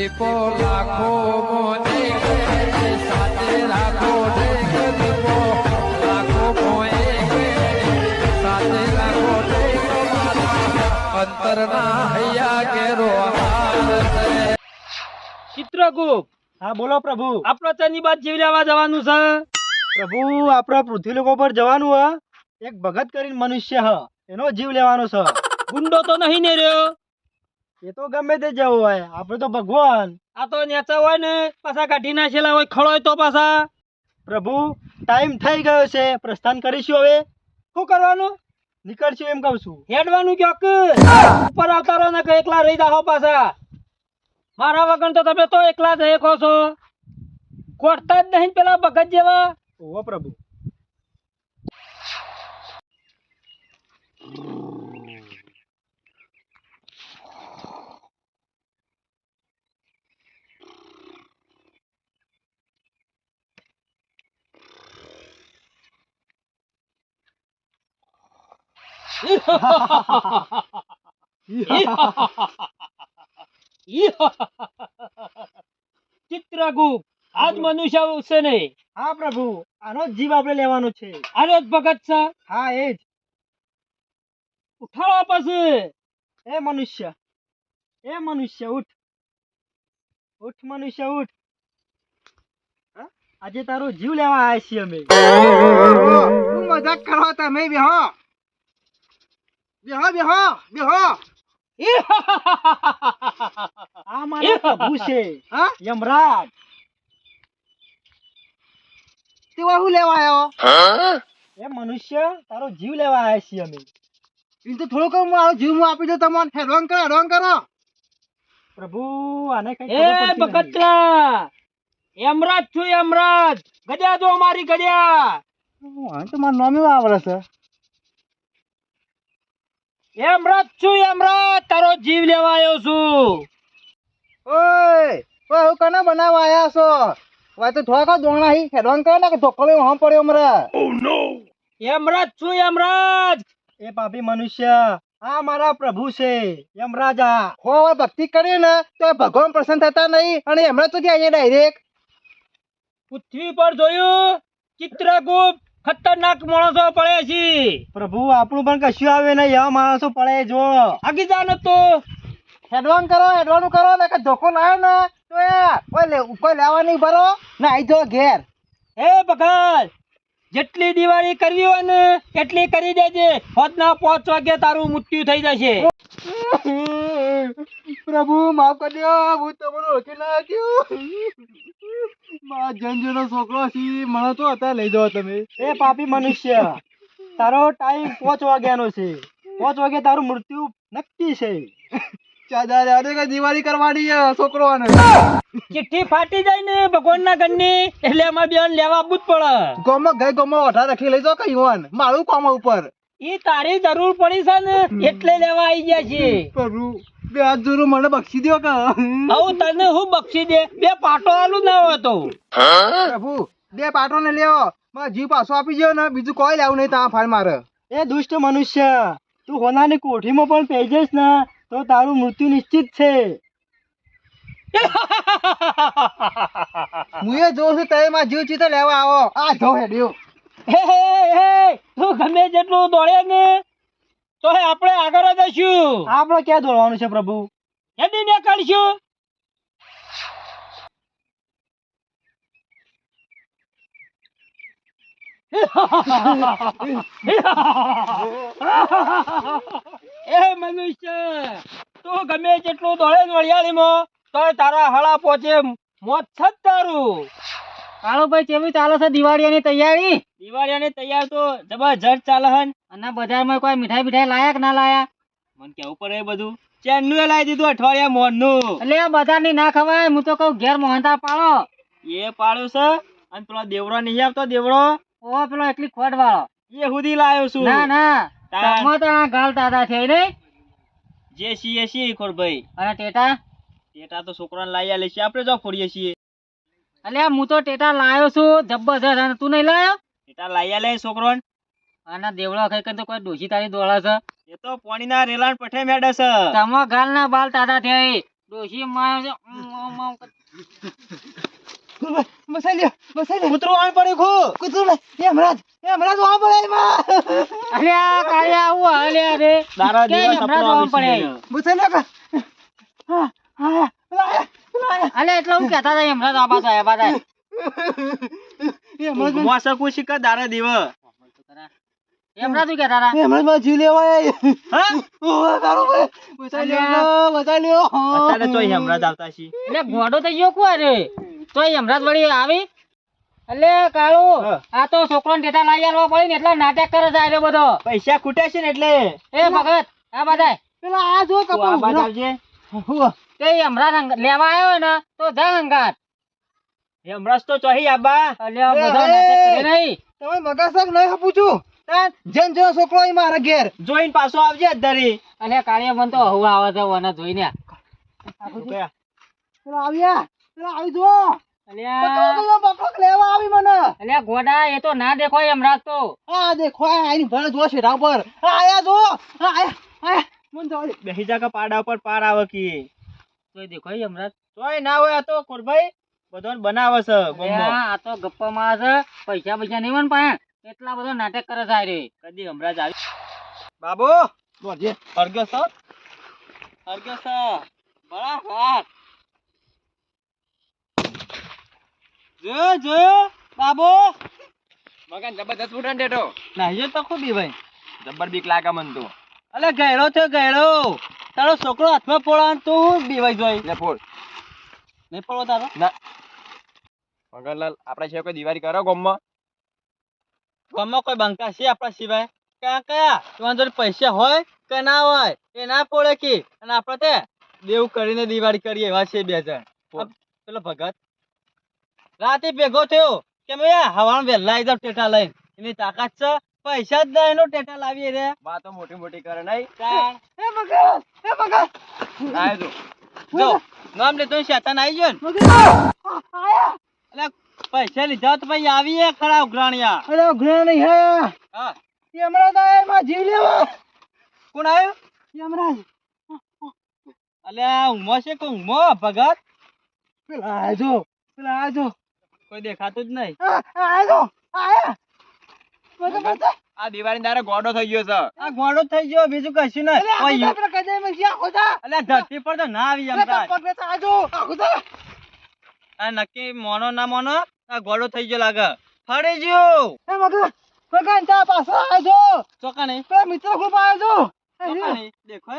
દીપો લાખો મોને સાથે રાખો દીપો લાખો મોએ સાથે રાખો અંતરના હૈયા કેરો હાર ચિત્રગુપ્ત હા બોલો પ્રભુ. આપણો તેની બાદ જીવ લેવા જવાનું છે? પ્રભુ આપણા પૃથ્વી લોકો પર જવાનું હ? એક ભગત કરીને મનુષ્ય હ એનો જીવ લેવાનો છે. ગુંડો તો નહીં ને રહ્યો એ તો ગમે તે જવું હોય. આપણે તો ભગવાન. આ તો નેચા હોય ને, પાછા કાઢી નાખેલા હોય ખળોય તો પાછા. પ્રભુ ટાઈમ થઈ ગયો છે. પ્રસ્થાન કરીશું હવે. શું કરવાનું? નીકળશું એમ કહું છું. હેડવાનું ક્યાંક? ઉપર આવતા રહો ને એકલા રહી જાઓ પાછા. મારા વગર તો તમે તો એકલા જ એકો છો. કોટતા જ નહીં પેલા ભગત જેવા. ઓહો પ્રભુ. ચિત્રગુપ્ત આજ મનુષ્ય છે ને હા પ્રભુ આનો જીવ આપણે લેવાનો છે. આનો જ ભગત છે? હા એ જ. ઉઠાડો પછી. એ મનુષ્ય એ મનુષ્ય ઉઠ. ઉઠ મનુષ્ય ઉઠ. હા? આજે તારો જીવ લેવા આવ્યા છીએ અમે. શું મજાક કરો તમે બેહો બેહો બેહો બેહો. આ મારા પ્રભુ છે. હા? યમરાજ. તેવા હું લેવા આવ્યો એ મનુષ્ય તારો જીવ લેવા આવ્યા છીએ અમે. એ તો થોડો કમ મારો જીવ હું આપી દઉં તમને. હેડવાન કરો હેડવાન કરો. પ્રભુ આને કઈ એ બકતરા યમરાજ છું યમરાજ. ગજા દો અમારી ગજા તો મારું નામ એવું આવડે છે યમરાજ છું યમરાજ તારો જીવ લેવા આવ્યો છું. ઓય ઓય હું કને બનાવવા આયા છો? વાય તો થોડા જ દોણા હી હેડવાન કરે ને કે ધોકલો હમ પડ્યો મરે? યમરાજ છું યમરાજ એ પાપી મનુષ્ય આ મારા પ્રભુ છે યમરાજા હો ભક્તિ કરીએ ને તો ભગવાન પ્રસન્ન થતા નહીં અને એમણે તો ત્યાં ડાયરેક્ટ પૃથ્વી પર જોયું ચિત્રગુપ્ત. ખતરનાક માણસો પડે છે. પ્રભુ આપણું પણ કશું આવે નહીં. એવા માણસો પડે જો. આગી જા ન તો હેડવાન કરો હેડવાન કરો ને કે ધોકો લાયો ને. તો એ કોઈ લે કોઈ લેવા નહીં ભરો. ને આઈ જો ઘેર. હે ભગત જેટલી દિવાળી કરવી હોય ને એટલી કરી દેજે. હોદના પાંચ વાગે તારું મૃત્યુ થઈ જશે. પ્રભુ માફ કરજો હું તમને ઓળખી નાખ્યો મારા જંજનો છોકરો છી મને તો અત્યારે લઈ જાઓ તમે. એ પાપી મનુષ્ય તારો ટાઈમ પાંચ વાગ્યાનો છે. પાંચ વાગે તારું મૃત્યુ નક્કી છે. ચાદા રે કઈ દિવાળી કરવાની છે છોકરો ચિઠ્ઠી ફાટી જાય ને ભગવાનના ઘરની એટલે એમાં બેન લેવા આવવું જ પડે. ગોમાં ગઈ ગોમાં ઓઢા રાખી લઈ જાઓ કઈ હોન મારું કામ ઉપર. ઈ તારી જરૂર પડી છે ને એટલે લેવા આવી ગયા છે. પ્રભુ બે હાથ જોડો મને બક્ષી દો કે. આવું તને હું બક્ષી દે? બે પાટો આલું ના હોય તો. પ્રભુ બે પાટો ને લેવો મારા જીવ પાછો આપી ગયો ને બીજું કોઈ લેવું નહીં તા ફાડ મારે. એ દુષ્ટ મનુષ્ય તું હોનાની કોઠીમાં પણ પઈ ને. તો તારું મૃત્યુ નિશ્ચિત છે. હું એ જોઉં છું તમે મારા જીવ ચીતે લેવા આવો. આ જો હે હે હે તું ગમે જેટલું દોડે ને તો હે આપણે આગળ જશું આપણે ક્યાં દોડવાનું છે પ્રભુ? હેડી નીકળશું એ મનુષ્ય તું ગમે જેટલું દોડે વળિયાળીમાં તોય તારા હળા પહોંચે મોત છે તારું. તારું કાળુભાઈ કેવી ચાલે છે દિવાળીની તૈયારી? દિવાળીની તૈયાર તો જબરજસ્ત ચાલે હન અને બજારમાં કોઈ મીઠાઈ બીઠાઈ લાયા કે ના લાયા? મને કેવું પડે એ બધું? ચેનનું લાવી દીધું અઠવાડિયા મોનનું. એટલે બજારની ના ખવાય હું તો કહું ઘેર મોહનતા પાડો. એ પાડ્યું છે અને પેલો દેવડો નહીં આવતો દેવડો ઓ પેલો એટલી ખોટ વાળો એ સુધી લાવ્યો છું. ના ના. તમે તો આ ગાલ દાદા છે ને જે છીએ છીએ ખોરભાઈ અને ટેટા? ટેટા તો છોકરાને આલે છે. આપણે જો ફોડીએ છીએ. એટલે હું તો ટેટા લાયો છું જબરજસ્ત. અને તું નહીં લાયો? ટેટા લાવી આલે છોકરોને. અને દેવળો ખાઈ તો કોઈ ડોસી તારી દોડા છે. એ તો પાણીના રેલાણ પઠે મેડે છે. તમે ગાલ ના બાલ તાતા થયા ડોસી માયો છે. ઉમ, ઉમ, ઉમ કર- બસાઈ લ્યો બસાઈ લ્યો કૂતરું પડે એમાં. અલ્યા આવું રે દારા કે દિવસ હમણાં પડે. બસાઈ કા હા હા પેલા આયા, પેલા આયા. અલ્યા એટલે હું કહેતા હતા હમણાં તો મોસા કુશી કા દારા દીવ કહેતા હતા. યમરાજ મને જીવ લેવા હા? ઓય, તારો ભાઈ. બસાઈ લ્યો બસાઈ લ્યો અત્યારે ચોઈ હમણાં જ આવતા છી એટલે ગોડો થઈ ગયો કું રે તો હમણાં વળી આવી? એટલે કાળુ આ તો છોકરોને ટેટા લાવી આલવા પડી ને એટલે નાટક કરે છે બધો. પૈસા ખૂટે છે ને એટલે? એ ભગત આ બધા પેલા આ જો કપા આવજે. તે હમણાં લેવા આવ્યો ને તો જા હંગાત. હમણાં તો ચોહી આબા. અલ્યા એ, બધો નાટક કરે નહીં. તમે મગાસક નહીં હપું છું. તાન જેન જેનો છોકરો અહીં મારા ઘેર. જોઈને પાછો આવજે અધારી અને કાળિયા મન તો હવું આવે છે વને જોઈને. આવ્યા. આવી જો અલ્યા. બકરો કયો બકરો લેવા આવી મને. અલ્યા ગોડા એ તો ના દેખો હમણાં તો આ દેખો આની ભણ જો છે પર આયા જો આયા આયા. મન જવા બેહી જા પાડા ઉપર પાર આવે કી. તો દેખો હમણાં ચોય ના હોય આ તો કોરભાઈ બધો બનાવે છે અલ્યા, આ તો ગપ્પા મારે છે. પૈસા પૈસા નહીં મને પાસે. એટલા બધો નાટક કરે છે રે કદી હમણાં જ આવી. બાબુ બોલજે હરગ્યો સર હરગ્યો સર બરાબર. જો જો બાબુ. મગન જબરદસ્ત ફૂટન ડેટો નાહ્યો તો ખૂબી ભાઈ. જબર બીક લાગે મન તો. અલે ગયડો છે ગયડો. તારો છોકરો હાથમાં પોળા તું બીવાઈ જોઈ. લે ફોડ. નહીં પડવો તારો. ના. મગનલાલ આપણે છે કોઈ દિવાળી કરો ગોમમાં? ગોમમાં કોઈ બંકા છે આપણા સિવાય? કયા કયા? તમારા જોડે પૈસા હોય કે ના હોય એ ના પોળે કે. અને આપણે તે દેવ કરીને દિવાળી કરીએ એવા છે બે જણ. પેલો ભગત. રાતે ભેગો થયો કે મેં હવાન વહેલા આવી જાવ ટેટા લઈને. એની તાકાત છે પૈસા જ એનો ટેટા લાવીએ રે. વાતો મોટી મોટી કરે નહીં. એ મગર એ મગર આય જો જો નામ લેતો શેતાન આવી ગયો ને. આયા. એટલે પૈસા લીધા તો ભાઈ આવીએ ખરા ઉઘરાણિયા. અરે ઘણા હે. હા. યમરાજ આયા માં જીવ લેવા. કોણ આવ્યો? યમરાજ. અલ્યા ઉમો છે કે ઉમો ભગત? પેલા આજો પેલા આયા જો. કોઈ દેખાતું જ નહીં. આ આયા આયા. આ દિવાળી દારે ગોડો થઈ ગયો છે. આ ગોડો થઈ ગયો બીજું કશું નહીં. અલે કોઈ આ પેલા કદે મેં ખોદા અલ્યા ધરતી પર તો ના આવી એમ તાર. પગલે તો આજો આ ખોદા આ નક્કી મોનો ના મોનો આ ગોડો થઈ ગયો લાગે. ફરી ગયો એ મગર મગન તા પાછા આજો ચોકા નહીં મિત્ર ગ્રુપ છો? ચોકા નહીં દેખો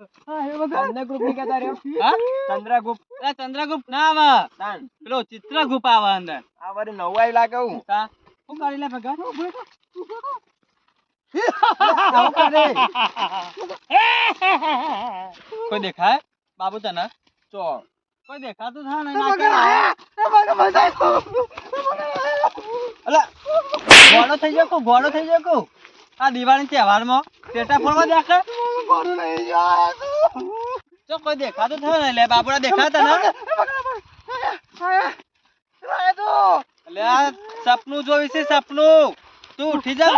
ચંદ્રગુપ્તની કહેતા રહ્યો. ચંદ્રગુપ્ત. ચંદ્રગુપ્ત ના આવે. પેલો ચિત્રગુપ્ત આવે અંદર. આ વારે નવું લાગે હું. કા? કરી લે ભગત કોઈ દેખાય? બાબુ તને? ચો કોઈ દેખાતું થાય ને અલા ગોળો થઈ જાય ઘોડો થઈ જાય કુ. આ દિવાળી તહેવારમાં ટેટા ફોડવા દેખે જો કોઈ દેખાતું થાય ને લે દેખાતા ને આ સપનું જોઈ છે સપનું. તું ઉઠી જા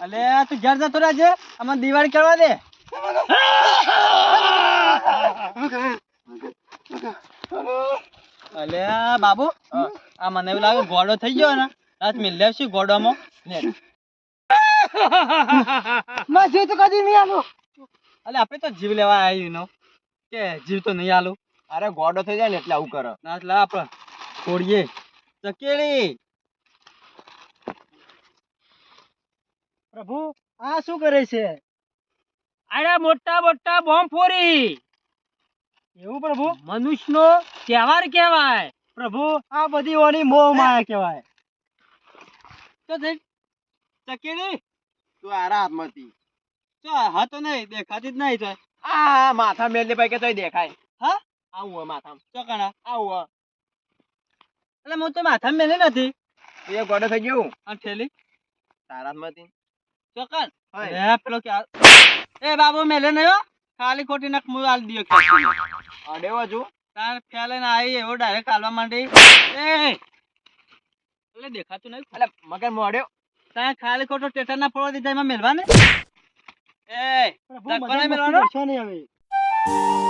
અલે તું ઘેર જતો રહેજે. આમાં દિવાળી કરવા દે. અલે બાબુ આ મને એવું લાગે ઘોડો થઈ ગયો ને. આજ મિલ લેવશું ગોળોમાં લે અલે આપણે તો જીવ લેવા આવ્યું નો કે જીવ તો નહીં આલું. અરે ગોડો થઈ જાય ને એટલે આવું કરો. ના એટલે આપણે છોડીએ. ચકેડી પ્રભુ આ શું કરે છે? અરે મોટા મોટા બોમ્બ ફોરી. એવું પ્રભુ? મનુષ્યનો તહેવાર કહેવાય. પ્રભુ આ બધી ઓની મોહ માયા કહેવાય. તો ચકેડી તું આરા હાથમાંથી તો હા નહીં દેખાતી જ નહીં તો આ માથા મેલી ભાઈ કે તોય દેખાય. હા? આવું માથા ચોકણા આવું એટલે હું તો માથા મેલી નથી. એ ગોડો થઈ ગયું આ ઠેલી? તારા હાથમાંથી. ચોકન એ પેલો કે એ બાબુ મેલે ખાલી ખોટી નખ મુ આલ દિયો અડેવો જો તાર ફેલે ને આવી એવો ડાયરેક્ટ હાલવા માંડી. એ! એટલે દેખાતું નહીં. એટલે મગર મોડ્યો તારે ખાલી ખોટો ટેટર ના ફોડવા દીધા એમાં મેલવા ને એ મેલવાનો? કરશો નહીં હવે